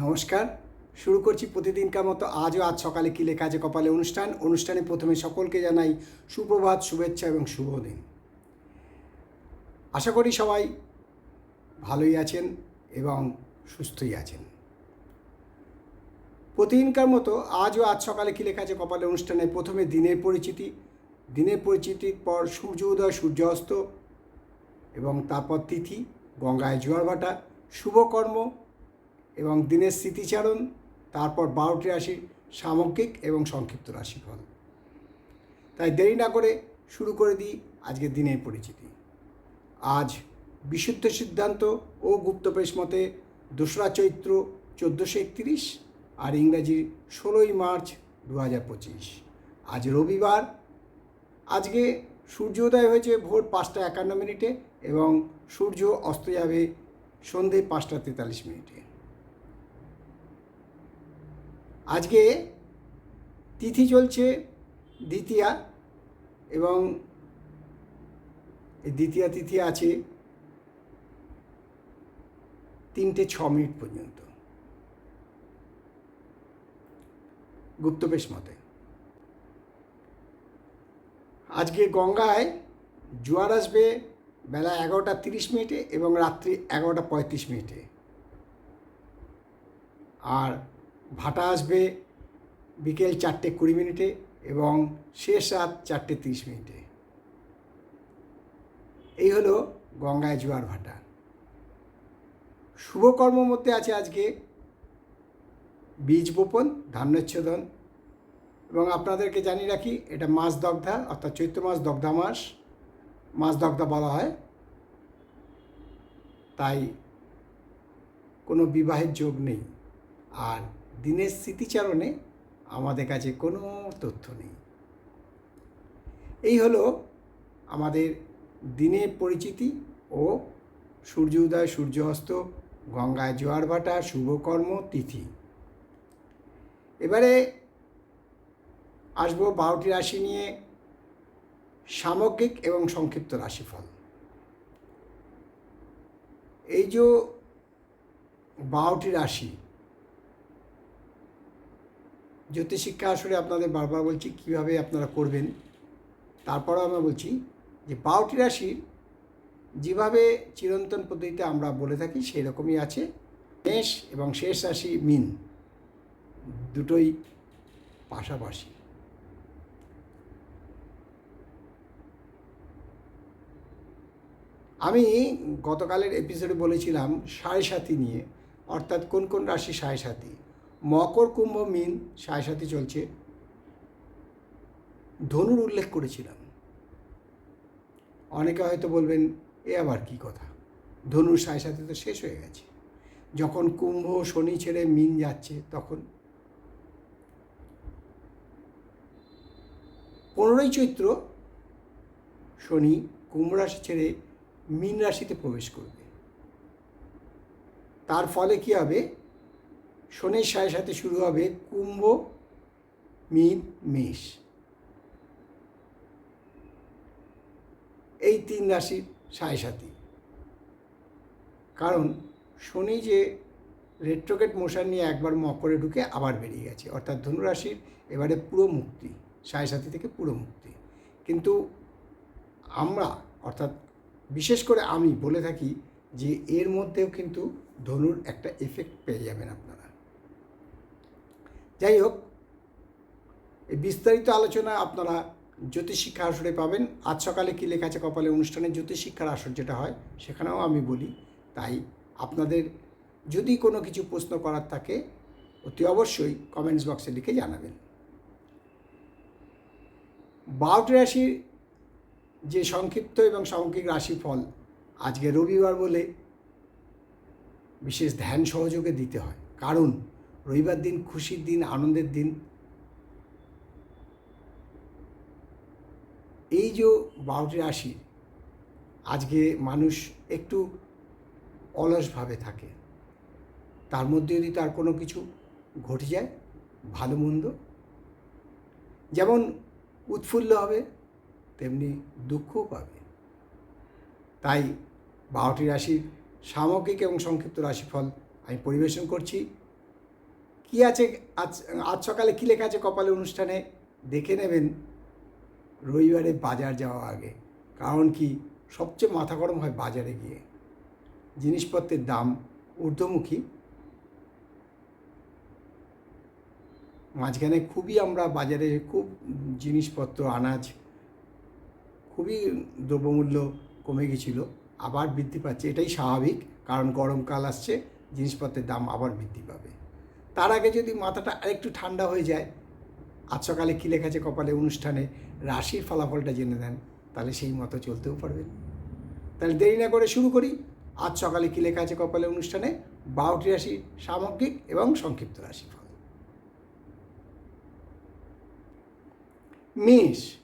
নমস্কার। শুরু করছি প্রতিদিনকার মতো আজও আজ সকালে কী লেখা আছে কপালে অনুষ্ঠান। অনুষ্ঠানে প্রথমে সকলকে জানাই সুপ্রভাত, শুভেচ্ছা এবং শুভ দিন। আশা করি সবাই ভালোই আছেন এবং সুস্থই আছেন। প্রতিদিনকার মতো আজও আজ সকালে কি লেখা আছে কপালে অনুষ্ঠানে প্রথমে দিনের পরিচিতি। দিনের পরিচিতির পর সূর্য উদয় সূর্যাস্ত এবং তারপর তিথি, গঙ্গায় জোয়ার ভাটা শুভকর্ম এবং দিনের স্মৃতিচারণ, তারপর বারোটি রাশির সামগ্রিক এবং সংক্ষিপ্ত রাশিফল। তাই দেরি না করে শুরু করে দিই আজকের দিনের পরিচিতি। আজ বিশুদ্ধ সিদ্ধান্ত ও গুপ্তপ্রেস মতে দোসরা চৈত্র চোদ্দোশো একত্রিশ আর ইংরাজির ষোলোই মার্চ দু হাজার পঁচিশ। আজ রবিবার। আজকে সূর্যোদয় হয়েছে ভোর পাঁচটা একান্ন মিনিটে এবং সূর্য অস্ত যাবে সন্ধে পাঁচটা তেতাল্লিশ মিনিটে। আজকে তিথি চলছে দ্বিতীয়া এবং দ্বিতীয়া তিথি আছে তিনটে ছ মিনিট পর্যন্ত। গুপ্তবেশ মতে। আজকে গঙ্গায় জোয়ার আসবে বেলা এগারোটা তিরিশ মিনিটে এবং রাত্রি এগারোটা পঁয়ত্রিশ মিনিটে। আর ভাটা আসবে বিকেল চারটে কুড়ি মিনিটে এবং শেষ রাত চারটে তিরিশ মিনিটে। এই হলো গঙ্গায় জোয়ার ভাটা। শুভকর্ম মধ্যে আছে আজকে বীজ বপন, ধান্যচ্ছেদন এবং আপনাদেরকে জানিয়ে রাখি, এটা মাছ দগ্ধা, অর্থাৎ চৈত্র মাস দগ্ধা মাস। মাছ দগ্ধা বলা হয়। তাই কোনো বিবাহের যোগ নেই। আর দিনের স্মৃতিচারণে আমাদের কাছে কোনো তথ্য নেই। এই হলো আমাদের দিনের পরিচিতি ও সূর্য উদয়, সূর্য অস্ত, গঙ্গায় জোয়ার ভাটা শুভকর্ম তিথি। এবারে আসব বারোটি রাশি নিয়ে সামগ্রিক এবং সংক্ষিপ্ত রাশিফল। এই যে বারোটি রাশি জ্যোতিষিক্ষা আসলে আপনাদের বারবার বলছি, কীভাবে আপনারা করবেন? তারপরেও আমরা বলছি যে বারোটি রাশির যেভাবে চিরন্তন পদ্ধতিতে আমরা বলে থাকি সেই রকমই আছে মেষ এবং শেষ রাশি মিন। দুটোই পাশাপাশি। আমি গতকালের এপিসোডে বলেছিলাম সাড়ে সাথী নিয়ে, অর্থাৎ কোন কোন রাশি সাড়ে সাথী মকর কুম্ভ মিন সাড়ে সাথী চলছে। ধনুর উল্লেখ করেছিলাম। অনেকে হয়তো বলবেন, এ আবার কি কথা? ধনুর সাড়ে সাথে তো শেষ হয়ে গেছে। যখন কুম্ভ শনি ছেড়ে মিন যাচ্ছে, তখন পনেরোই চৈত্র শনি কুম্ভ রাশি ছেড়ে মীন রাশিতে প্রবেশ করবে। তার ফলে কি হবে? শনির সাথে সাথে শুরু হবে কুম্ভ, মীন, মেষ। এই তিন রাশির সাড়ে সাথী কারণ শনি যে রেট্রোকেট মোশন নিয়ে একবার মকরে ঢুকে আবার বেরিয়ে গেছে। অর্থাৎ ধনুরাশির এবারে পুরো মুক্তি, সাড়ে সাথী থেকে পুরো মুক্তি। কিন্তু আমরা, অর্থাৎ বিশেষ করে আমি বলে থাকি যে এর মধ্যেও কিন্তু ধনুর একটা এফেক্ট পেয়ে যাবেন আপনারা। যাই হোক, এই বিস্তারিত আলোচনা আপনারা জ্যোতিষশিক্ষা আসরে পাবেন। আজ সকালে কী লেখা আছে কপালে অনুষ্ঠানে জ্যোতিষশিক্ষার আসর যেটা হয়, সেখানেও আমি বলি, তাই আপনাদের যদি কোনো কিছু প্রশ্ন করার থাকে, অতি অবশ্যই কমেন্টস বক্সে লিখে জানাবেন। বারোটি রাশির যে সংক্ষিপ্ত এবং সামগ্রিক রাশিফল আজকে রবিবার বলে বিশেষ ধ্যান সহযোগে দিতে হয়। কারণ রবিবার দিন, খুশির দিন, আনন্দের দিন। এই যে বারোটি রাশি, আজকে মানুষ একটু অলসভাবে থাকে। তার মধ্যে যদি তার কোনো কিছু ঘটে যায়, ভালো মন্দ, যেমন উৎফুল্ল হবে, তেমনি দুঃখও পাবে। তাই বারোটি রাশির সামগ্রিক এবং সংক্ষিপ্ত রাশিফল আমি পরিবেশন করছি। কি আছে? আজ আজ সকালে কী লেখা আছে কপালে অনুষ্ঠানে? দেখে নেবেন। রবিবারে বাজার যাওয়া আগে। কারণ কি? সবচেয়ে মাথা গরম হয় বাজারে গিয়ে। জিনিসপত্রের দাম ঊর্ধ্বমুখী। মাঝখানে খুবই আমরা বাজারে খুব জিনিসপত্র, আনাজ খুবই দ্রব্যমূল্য কমে গেছিল, আবার বৃদ্ধি পাচ্ছে। এটাই স্বাভাবিক, কারণ গরমকাল আসছে, জিনিসপত্রের দাম আবার বৃদ্ধি পাবে। তার আগে যদি মাথাটা আরেকটু ঠান্ডা হয়ে যায়, আজ সকালে কী লেখা আছে কপালে অনুষ্ঠানে, রাশির ফলাফলটা জেনে দেন তাহলে সেই মতো চলতেও পারবেন। তাহলে দেরি না করে শুরু করি। আজ সকালে কী লেখা আছে কপালে অনুষ্ঠানে? বারোটি রাশি সামগ্রিক এবং সংক্ষিপ্ত রাশিফল। মেষ।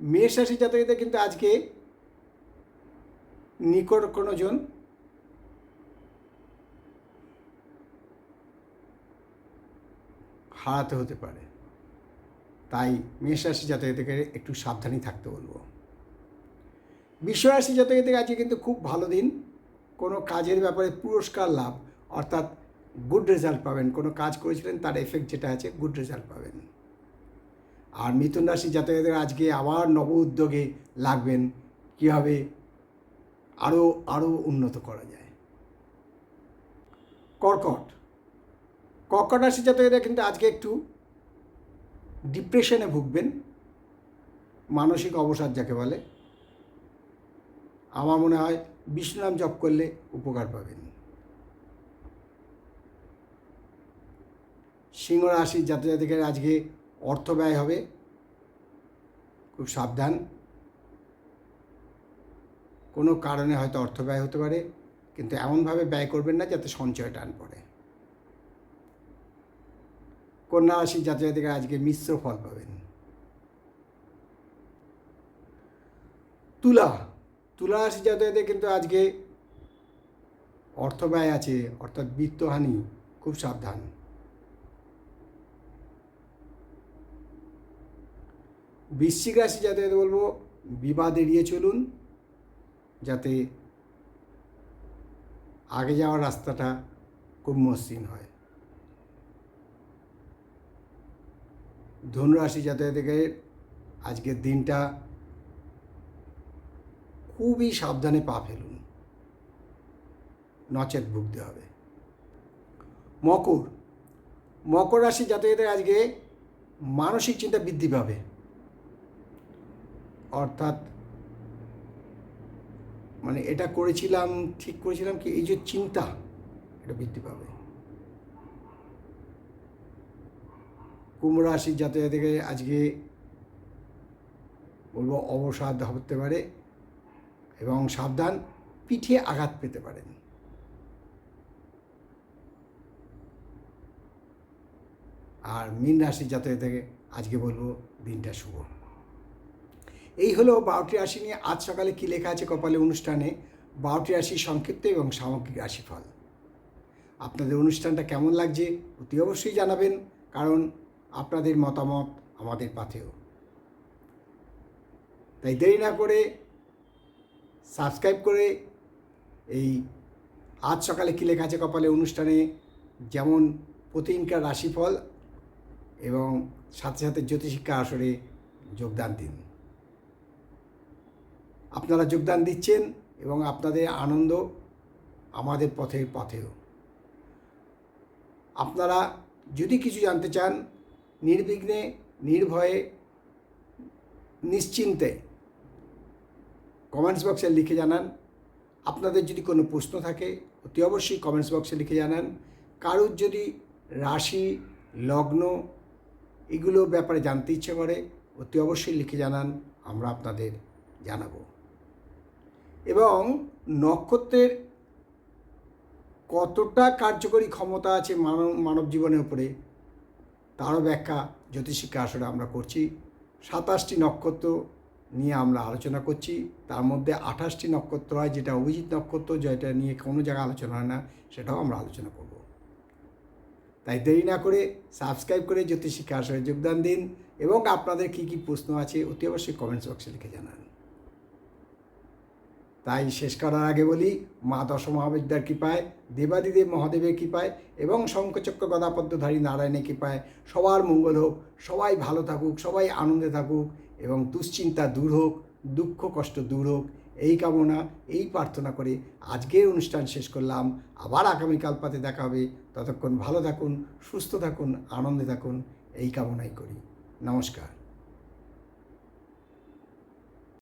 মেষ রাশি জাতকদের কিন্তু আজকে নিকট কোনো জন হারাতে হতে পারে। তাই মেষ রাশি জাতকদেরকে একটু সাবধানী থাকতে বলব। বিশ্বরাশি জাতকদের আজকে কিন্তু খুব ভালো দিন। কোনো কাজের ব্যাপারে পুরস্কার লাভ, অর্থাৎ গুড রেজাল্ট পাবেন। কোনো কাজ করেছিলেন, তার এফেক্ট যেটা আছে গুড রেজাল্ট পাবেন। আর মিথুন রাশি জাতকদের আজকে আবার নব উদ্যোগে লাগবেন। কীভাবে আরও আরও উন্নত করা যায়। কর্কট। কর্কট রাশি জাতকরা কিন্তু আজকে একটু ডিপ্রেশনে ভুগবেন। মানসিক অবসাদ যাকে বলে। আমার মনে হয় বিষ্ণুনাম জপ করলে উপকার পাবেন। সিংহ রাশির জাতজাতিকের আজকে অর্থ ব্যয় হবে। খুব সাবধান। কোনো কারণে হয়তো অর্থ ব্যয় হতে পারে, কিন্তু এমনভাবে ব্যয় করবেন না যাতে সঞ্চয় টান পড়ে। কন্যা রাশির জাতজাতিকের আজকে মিশ্র ফল পাবেন। তুলা তুলা রাশি জাতকদের কিন্তু আজকে অর্থ ব্যয় আছে, অর্থাৎ বিত্তহানি, খুব সাবধান। বৃশ্চিক রাশি যাতে বলব, বিবাদ এড়িয়ে চলুন, যাতে আগে যাওয়ার রাস্তাটা খুব মসৃণ হয়। ধনুরাশি জাতকদের আজকের দিনটা খুবই সাবধানে পা ফেলুন। নচেত ভুগতে হবে। মকর। মকর রাশি জাতকদের আজকে মানসিক চিন্তা বৃদ্ধি পাবে। অর্থাৎ মানে এটা করেছিলাম, ঠিক করেছিলাম কি? এই যে চিন্তা, এটা বৃদ্ধি পাবে। কুম্ভ রাশির জাতকদের আজকে বলব অবসাদ হতে পারে এবং সাবধান পিঠে আঘাত পেতে পারেন। আর মীন রাশির থেকে আজকে বলব দিনটা শুভ। এই হলো বারোটি রাশি নিয়ে আজ সকালে কী লেখা আছে কপালে অনুষ্ঠানে? বারোটি রাশি সংক্ষিপ্ত এবং সামগ্রিক রাশিফল। আপনাদের অনুষ্ঠানটা কেমন লাগছে অতি অবশ্যই জানাবেন, কারণ আপনাদের মতামত আমাদের পাথেও। তাই দেরি না করে সাবস্ক্রাইব করে এই আজ সকালে কী লেখা আছে কপালে অনুষ্ঠানে যেমন প্রতিদিনকার রাশিফল এবং সাথে সাথে জ্যোতিষিক্ষা আসরে যোগদান দিন। আপনারা যোগদান দিচ্ছেন এবং আপনাদের আনন্দ আমাদের পথের পথেও। আপনারা যদি কিছু জানতে চান নির্বিঘ্নে, নির্ভয়ে, নিশ্চিন্তে কমেন্টস বক্সে লিখে জানান। আপনাদের যদি কোনো প্রশ্ন থাকে, অতি অবশ্যই কমেন্টস বক্সে লিখে জানান। কারুর যদি রাশি, লগ্ন এগুলো ব্যাপারে জানতে ইচ্ছে করে, অতি অবশ্যই লিখে জানান, আমরা আপনাদের জানাব। এবং নক্ষত্রের কতটা কার্যকরী ক্ষমতা আছে মানব মানব জীবনের উপরে? তারও ব্যাখ্যা জ্যোতিষিক্ষা আসলে আমরা করছি। সাতাশটি নক্ষত্র নিয়ে আমরা আলোচনা করছি। তার মধ্যে আঠাশটি নক্ষত্র হয়, যেটা অভিজিৎ নক্ষত্র, যেটা নিয়ে কোনো জায়গায় আলোচনা হয় না, সেটাও আমরা আলোচনা করব। তাই দেরি না করে সাবস্ক্রাইব করে জ্যোতিষিক্ষা আসরে যোগদান দিন এবং আপনাদের কী কী প্রশ্ন আছে অতি অবশ্যই কমেন্টস বক্সে লিখে জানান। তাই শেষ করার আগে বলি, মা দশমহাবিদ্যার কৃপায়, দেবাদিদেব মহাদেবের কৃপায় এবং শঙ্খচক্র গদাপদ্মধারী নারায়ণের কৃপায় সবার মঙ্গল হোক, সবাই ভালো থাকুক, সবাই আনন্দে থাকুক এবং দুশ্চিন্তা দূর হোক, দুঃখ কষ্ট দূর হোক, এই কামনা, এই প্রার্থনা করে আজকের অনুষ্ঠান শেষ করলাম। আবার আগামীকাল পাতে দেখা হবে। ততক্ষণ ভালো থাকুন, সুস্থ থাকুন, আনন্দে থাকুন, এই কামনাই করি। নমস্কার।